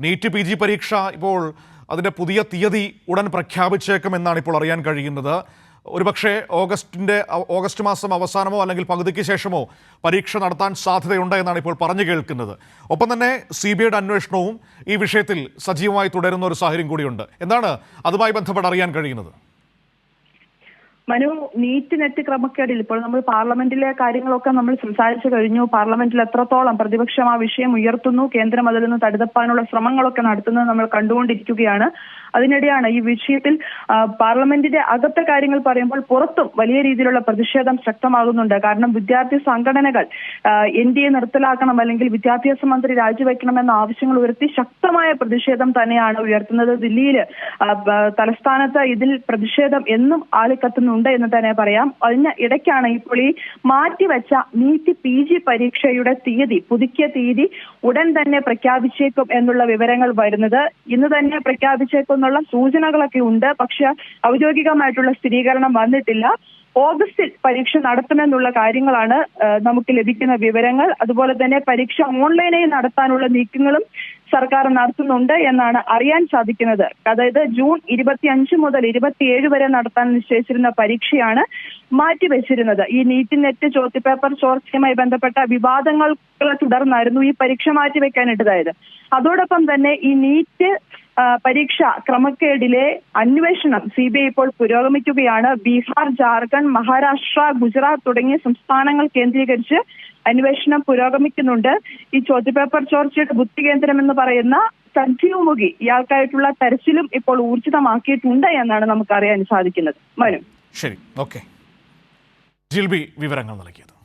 NEET P G പരീക്ഷ ഇപ്പോൾ അതിന്റെ പുതിയ തീയതി ഉടൻ പ്രഖ്യാപിച്ചേക്കുമെന്നാണ് ഇപ്പോൾ അറിയാൻ കഴിയുന്നത്. ഒരുപക്ഷെ ഓഗസ്റ്റിന്റെ ഓഗസ്റ്റ് മാസം അവസാനമോ അല്ലെങ്കിൽ പകുതിക്ക് ശേഷമോ പരീക്ഷ നടത്താൻ സാധ്യതയുണ്ട് എന്നാണ് ഇപ്പോൾ പറഞ്ഞു കേൾക്കുന്നത്. ഒപ്പം തന്നെ സി ബി ഐയുടെ അന്വേഷണവും ഈ വിഷയത്തിൽ സജീവമായി തുടരുന്ന ഒരു സാഹചര്യം കൂടിയുണ്ട്. എന്താണ് അതുമായി ബന്ധപ്പെട്ട് അറിയാൻ കഴിയുന്നത്? മനു നീറ്റ് നെറ്റ് ക്രമക്കേടിൽ ഇപ്പോൾ നമ്മൾ പാർലമെന്റിലെ കാര്യങ്ങളൊക്കെ നമ്മൾ സംസാരിച്ചു കഴിഞ്ഞു. പാർലമെന്റിൽ എത്രത്തോളം പ്രതിപക്ഷം ആ വിഷയം ഉയർത്തുന്നു കേന്ദ്രം അതിൽ നിന്ന് തടുതപ്പാനുള്ള ശ്രമങ്ങളൊക്കെ നടത്തുന്നത് നമ്മൾ കണ്ടുകൊണ്ടിരിക്കുകയാണ്. അതിനിടെയാണ് ഈ വിഷയത്തിൽ പാർലമെന്റിന്റെ അകത്തെ കാര്യങ്ങൾ പറയുമ്പോൾ പുറത്തും വലിയ രീതിയിലുള്ള പ്രതിഷേധം ശക്തമാകുന്നുണ്ട്. കാരണം വിദ്യാർത്ഥി സംഘടനകൾ എൻ ഡി എ നിർത്തലാക്കണം അല്ലെങ്കിൽ വിദ്യാഭ്യാസ മന്ത്രി രാജിവെക്കണമെന്ന ആവശ്യങ്ങൾ ഉയർത്തി ശക്തമായ പ്രതിഷേധം തന്നെയാണ് ഉയർത്തുന്നത്. ദില്ലിയിൽ തലസ്ഥാനത്ത് ഇതിൽ പ്രതിഷേധം എന്നും ആളിക്കത്തുന്നുണ്ട് എന്ന് തന്നെ പറയാം. അതിന് ഇടയ്ക്കാണ് ഇപ്പോൾ ഈ മാറ്റിവെച്ച നീറ്റ് പി ജി പരീക്ഷയുടെ തീയതി പുതുക്കിയ തീയതി ഉടൻ തന്നെ പ്രഖ്യാപിച്ചേക്കും എന്നുള്ള വിവരങ്ങൾ വരുന്നത്. ഇന്ന് തന്നെ പ്രഖ്യാപിച്ചേക്കും എന്നുള്ള സൂചനകളൊക്കെ ഉണ്ട്. പക്ഷെ ഔദ്യോഗികമായിട്ടുള്ള സ്ഥിരീകരണം വന്നിട്ടില്ല. ഓഗസ്റ്റിൽ പരീക്ഷ നടത്തുമെന്നുള്ള കാര്യങ്ങളാണ് നമുക്ക് ലഭിക്കുന്ന വിവരങ്ങൾ. അതുപോലെ തന്നെ പരീക്ഷ ഓൺലൈനായി നടത്താനുള്ള നീക്കങ്ങളും സർക്കാർ നടത്തുന്നുണ്ട് എന്നാണ് അറിയാൻ സാധിക്കുന്നത്. അതായത് ജൂൺ ഇരുപത്തി അഞ്ച് മുതൽ ഇരുപത്തിയേഴ് വരെ നടത്താൻ നിശ്ചയിച്ചിരുന്ന പരീക്ഷയാണ് മാറ്റിവെച്ചിരുന്നത്. ഈ നീറ്റ് നെറ്റ് ചോദ്യപേപ്പർ ചോർച്ചയുമായി ബന്ധപ്പെട്ട വിവാദങ്ങളെ തുടർന്നായിരുന്നു ഈ പരീക്ഷ മാറ്റിവെക്കാനിട്ടതായത്. അതോടൊപ്പം തന്നെ ഈ നീറ്റ് പരീക്ഷ ക്രമക്കേടിലെ അന്വേഷണം സി ബി ഐ ഇപ്പോൾ പുരോഗമിക്കുകയാണ്. ബീഹാർ ജാർഖണ്ഡ് മഹാരാഷ്ട്ര ഗുജറാത്ത് തുടങ്ങിയ സംസ്ഥാനങ്ങൾ കേന്ദ്രീകരിച്ച് അന്വേഷണം പുരോഗമിക്കുന്നുണ്ട്. ഈ ചോദ്യപേപ്പർ ചോർച്ചയുടെ ബുദ്ധി കേന്ദ്രം എന്ന് പറയുന്ന സഞ്ജീവ് മുഖി ഇയാൾക്കായിട്ടുള്ള തെരച്ചിലും ഇപ്പോൾ ഊർജിതമാക്കിയിട്ടുണ്ട് എന്നാണ് നമുക്ക് അറിയാൻ സാധിക്കുന്നത്. മനു. ശരി ഓക്കെ. ജിൽബി വിവരങ്ങൾ നൽകിയത്.